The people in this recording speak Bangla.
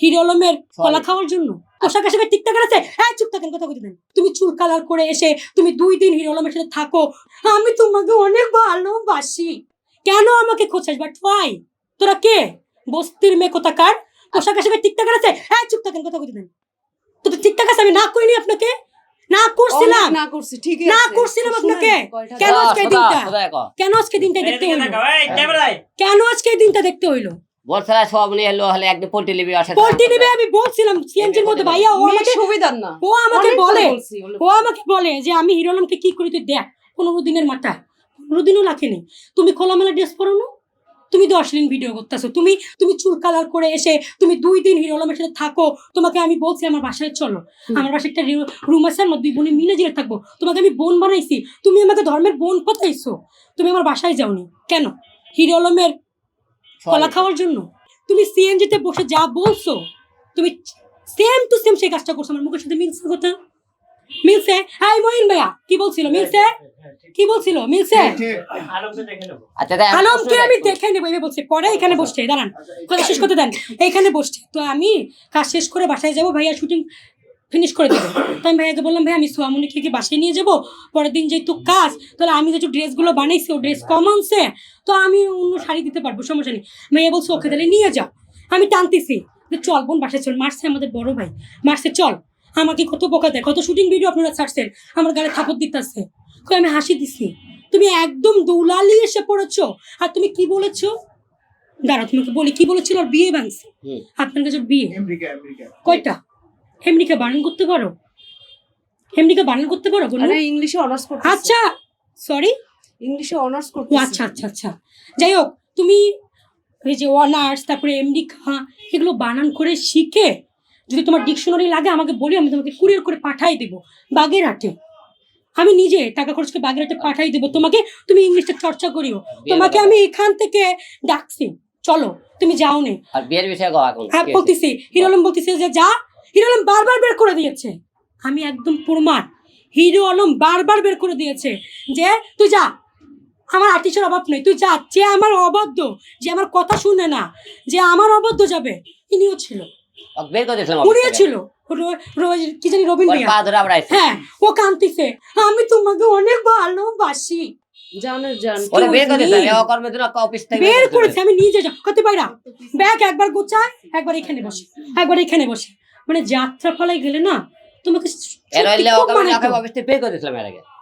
হিরো আলমের কলা খাওয়ার জন্য? পোশাক আশাকের টিকটাক আছে? হ্যাঁ চুপ থাকেন কথা বলতে দেন। তুমি চুল কালার করে এসে তুমি দুই দিন হিরো আলমের সাথে থাকো। আমি তোমাকে অনেক ভালোবাসি। কেন আমাকে খোঁচাস বাট ওয়াই তোরা কে? বস্তির মেয়ে কোথাকার? পোশাক আশাকের টিকটাক আছে? হ্যাঁ চুপ থাকেন কথা বলতে দেন। তো তো ঠিকঠাক আছে? আমি না করিনি আপনাকে? না করছিলাম। না করছি ঠিকই না করছিলাম আপনাকে। কেন আজকে দিনটা? কেন আজকে দিনটা দেখতে হইল? কেন আজকে দিনটা দেখতে হইল? বলছিলা সব নিয়ে এলো হলে একদিন পোল্ট্রি লিবি আসে পোল্ট্রি নেবে আমি বলছিলাম সিএনজির মধ্যে ভাইয়া ও আমাকে সুবিধার না। ও আমাকে বলে ও আমাকে বলে যে আমি হিরো আলমকে কি করি তুই দেখ পনেরো দিনের মাথা পনেরো দিনও লাখেনি তুমি খোলামেলা ড্রেস পরো না তুমি দশ অশ্লীল ভিডিও করতেছো তুমি তুমি চুল কালার করে এসে তুমি দুই দিন হিরো আলমের সাথে থাকো তোমাকে আমি বলছি আমার বাসায় চলো। আমার বাসায় একটা রুম আছে আমরা দুই বোনে মিলে জিরে থাকব তোমাকে আমি বোন বানাইছি তুমি আমাকে ধর্মের বোন পাতাইছো তুমি আমার বাসায় যাওনি কেন? হিরো আলমের কলা খাওয়ার জন্য। তুমি সিএনজিতে বসে যা বলছো তুমি সেম টু সেম সেই কাজটা করছ আমার মুখের সাথে মিলছে কথা। মিলছে? হাই মহিন ভাইয়া কি বলছিল? মিলছে? কি বলছিল? মিলছে? দেখে নেব। আচ্ছা তাই আমি আলমকে আমি দেখে নেব এবার বলছে পরে এখানে বসছে দাঁড়ান। কথা শেষ করতে দেন। এখানে বসছে। তো আমি কাজ শেষ করে বাসায় যাব ভাইয়া শুটিং ফিনিশ করে দেবো। তো আমি ভাইয়াকে বললাম ভাই আমি সোয়ামনিকে কি বাসায় নিয়ে যাব? পরের দিন যেহেতু কাজ তাহলে আমি যেহেতু ড্রেসগুলো বানাইছি ও ড্রেস কম আনছে তো আমি অন্য শাড়ি দিতে পারব সমস্যা নেই। ভাইয়া বলছে ওকে তাহলে নিয়ে যাও। আমি টানতেছি যে চল বোন বাসায় চল। মারছে আমাদের বড় ভাই। মারছে চল আমাকে কত বোকা দেয় কত শুটিং ভিডিও আপনারা ছাড়ছেন আমার গালে থাপড় দিতেছে। কই আমি হাসি দিছি। তুমি একদম দৌলালি এসে পড়েছো আর তুমি কি বলেছ? দাঁড়া তোমাকে বলি কি বলেছিল আর বিয়ে ভাঙছে আপনার কাছে বিয়ে। America America. কয়টা? হেমনিকা বানান করতে পারো? হেমনিকা বানান করতে পারো আরে ইংলিশে অনার্স করতে আচ্ছা সরি ইংলিশে অনার্স করতে আচ্ছা আচ্ছা আচ্ছা। যাই হোক তুমি এই যে অনার্স তারপরে এমডিকা এগুলো বানান করে শিখে যদি তোমার ডিকশনারি লাগে আমাকে বলি আমি তোমাকে কুরিয়ার করে পাঠাই দেবো বাগেরহাটে। আমি নিজে টাকা খরচ করে বাগেরহাটে পাঠাই দেবো। তোমাকে তুমি ইংলিশটা চর্চা করিও। তোমাকে আমি এখান থেকে ডাকছি। চলো তুমি যাও নে আর বিয়ের বিষয়ে হ্যাঁ? বলতেছি। হিরো বলতেছে যে যা হিরো আলম বারবার বের করে দিয়েছে। আমি একদম প্রমাণ। হিরো আলম বারবার বের করে দিয়েছে যে তুই যা। আমার আর্টিস্টের অভাব নেই। তুই যা। যে আমার অবাধ্য যে আমার কথা শুনে না যে আমার অবাধ্য যাবে ইনিও ছিল। বের করে দিয়েছিলাম উনিও ছিল। কি জানি রবীন ওর মিয়া পা ধরে আবার আইছে। হ্যাঁ ও কান্তিছে আমি তোমাকে অনেক ভালোবাসি। বের করেছে। আমি নিজে যা। কত পাইরা? ব্যাগ একবার গোছায় একবার এখানে বসে। একবার এখানে বসে। মানে যাত্রা ফলায় গেলে না তোমাকে সত্যি খুব মানাইতো। অফিস করে দিয়েছিলাম এর আগে